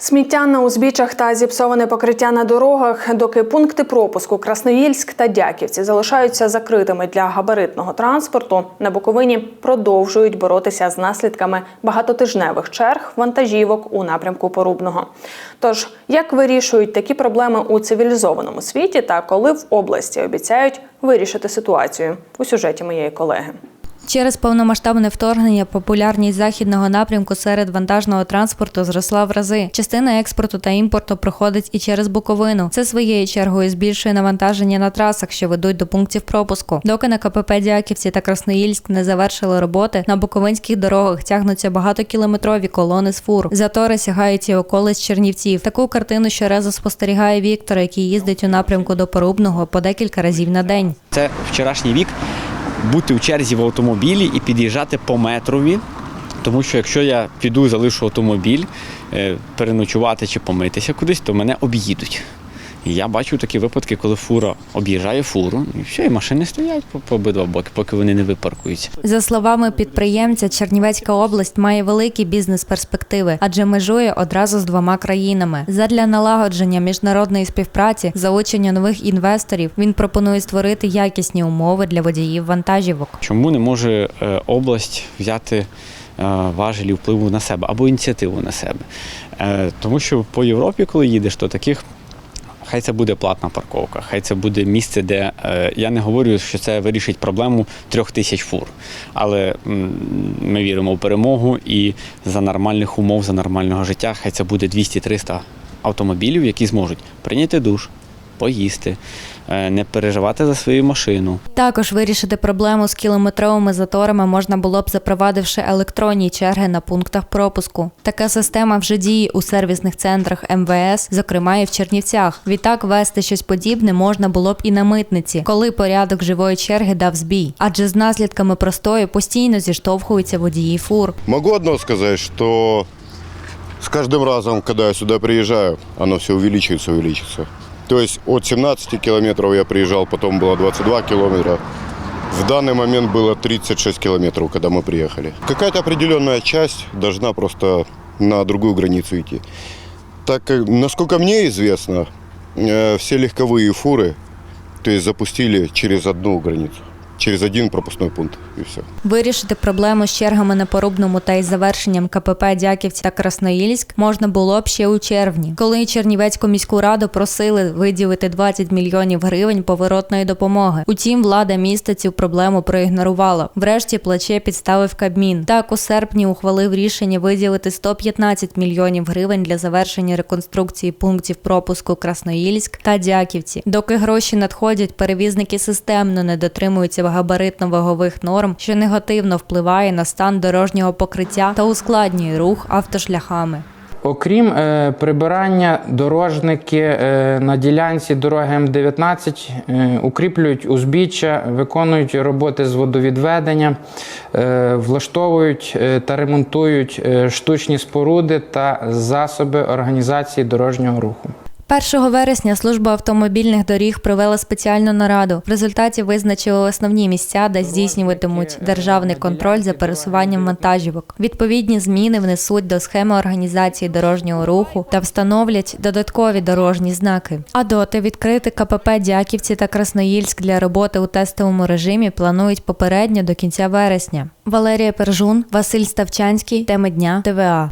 Сміття на узбіччях та зіпсоване покриття на дорогах, доки пункти пропуску Красноїльськ та Дяківці залишаються закритими для габаритного транспорту. На Буковині продовжують боротися з наслідками багатотижневих черг вантажівок у напрямку Порубного. Тож, як вирішують такі проблеми у цивілізованому світі, та коли в області обіцяють вирішити ситуацію у сюжеті моєї колеги. Через повномасштабне вторгнення популярність західного напрямку серед вантажного транспорту зросла в рази. Частина експорту та імпорту проходить і через Буковину. Це своєю чергою збільшує навантаження на трасах, що ведуть до пунктів пропуску. Доки на КПП Дяківці та Красноїльськ не завершили роботи, на буковинських дорогах тягнуться багатокілометрові колони з фур. Затори сягають і околиць Чернівців. Таку картину щоразу спостерігає Віктор, який їздить у напрямку до Порубного по декілька разів на день. Це вчорашній вік бути в черзі в автомобілі і під'їжджати по метрові. Тому що якщо я піду, залишу автомобіль, е, переночувати чи помитися кудись, то мене об'їдуть. І я бачу такі випадки, коли фура об'їжджає фуру, і все, і машини стоять по, по обидва боки, поки вони не випаркуються. За словами підприємця, Чернівецька область має великі бізнес-перспективи, адже межує одразу з двома країнами. Задля налагодження міжнародної співпраці, залучення нових інвесторів, він пропонує створити якісні умови для водіїв вантажівок. Чому не може е, область взяти е, важелі впливу на себе або ініціативу на себе? Е, Тому що по Європі, коли їдеш, то таких. Хай це буде платна парковка, хай це буде місце, де е, я не говорю, що це вирішить проблему трьох тисяч фур. Але ми віримо в перемогу і за нормальних умов, за нормального життя, хай це буде 200-300 автомобілів, які зможуть прийняти душ, поїсти, е, не переживати за свою машину, Також вирішити проблему з кілометровими заторами можна було б запровадивши електронні черги на пунктах пропуску. Така система вже діє у сервісних центрах МВС, зокрема і в Чернівцях. Відтак вести щось подібне можна було б і на митниці, коли порядок живої черги дав збій. Адже з наслідками простою постійно зіштовхуються водії фур. Могу одно сказать, что с каждым разом, когда я сюда приезжаю, оно все увеличивается, увеличивается. То есть от 17 километров я приезжал, потом было 22 километра. В данный момент было 36 километров, когда мы приехали. Какая-то определенная часть должна просто на другую границу идти. Так как, насколько мне известно, э, все легковые фуры, то есть запустили через одну границу, через один пропускной пункт и все. Вирішити проблему з чергами на порубному та із завершенням КПП Дяківці та Красноїльськ можна було б ще у червні, коли Чернівецьку міську раду просили виділити 20 мільйонів гривень поворотної допомоги. Утім, влада міста цю проблему проігнорувала. Врешті плече підставив Кабмін. Так у серпні ухвалив рішення виділити 115 мільйонів гривень для завершення реконструкції пунктів пропуску Красноїльськ та Дяківці. Доки гроші надходять, перевізники системно не дотримуються габаритно-вагових норм, що негативно впливає на стан дорожнього покриття та ускладнює рух автошляхами. Окрім е, прибирання, дорожники е, на ділянці дороги М19 е, укріплюють узбіччя, виконують роботи з водовідведення, е, влаштовують е, та ремонтують е, штучні споруди та засоби організації дорожнього руху. 1 вересня служба автомобільних доріг провела спеціальну нараду. В результаті визначили основні місця, де здійснюватимуть державний контроль за пересуванням вантажівок. Відповідні зміни внесуть до схеми організації дорожнього руху та встановлять додаткові дорожні знаки. А доти відкрити КПП Дяківці та Красноїльськ для роботи у тестовому режимі планують попередньо до кінця вересня. Валерія Пержун, Василь Ставчанський, теми дня ТВА.